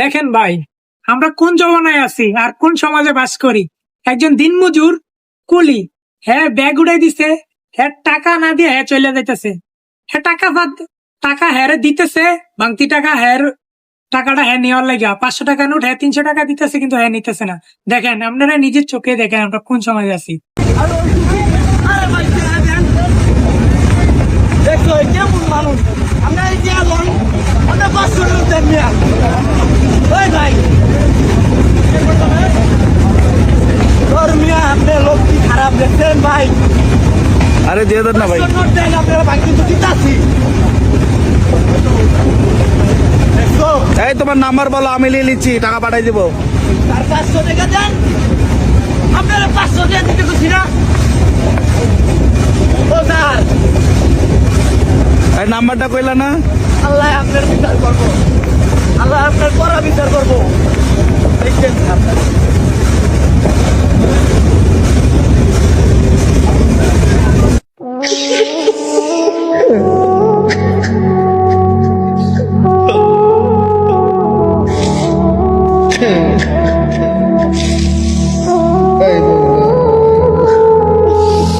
দেখেন ভাই, আমরা কোন জমানায় আছি আর কোন সমাজে বাস করি? একজন দিনমজুর কুলি হ্যাঁ ব্যাগ উড়াই দিছে হ্যাঁ টাকা না দিয়ে হ্যাঁ চলে যাইতেছে। হ্যাঁ টাকা বাদ টাকা হ্যারে দিতেছে, বাংতি টাকা হ্যার টাকাটা হ্যাঁ নেওয়ার লাগে। পাঁচশো টাকা নোট হ্যাঁ তিনশো টাকা দিতেছে, কিন্তু হ্যাঁ নিতেছে না। দেখেন, আপনারা নিজের চোখে দেখেন আমরা কোন সমাজে আছি। মানুষ আমরা এই যে আলন আমরা পাঁচশো টাকা মিয়া ওই ভাই। আপনি লোক কি খারাপ দেখছেন ভাই? আরে দিয়ে দেন না ভাই। আপনারা ভাই কিন্তু দিতাছি এই তোমার নাম্বার বলো আমি নিয়ে নিচ্ছি টাকা পাঠাই দিব। তার পাঁচশো টাকা দেন। আপনারা পাঁচশো টাকা দিতে খুশি না? ও স্যার। এই নাম্বারটা কইলা না? আল্লাহ আপনার বিচার করব আল্লাহ আপনার করা বিচার করব দেখছেন আপনার Hmm.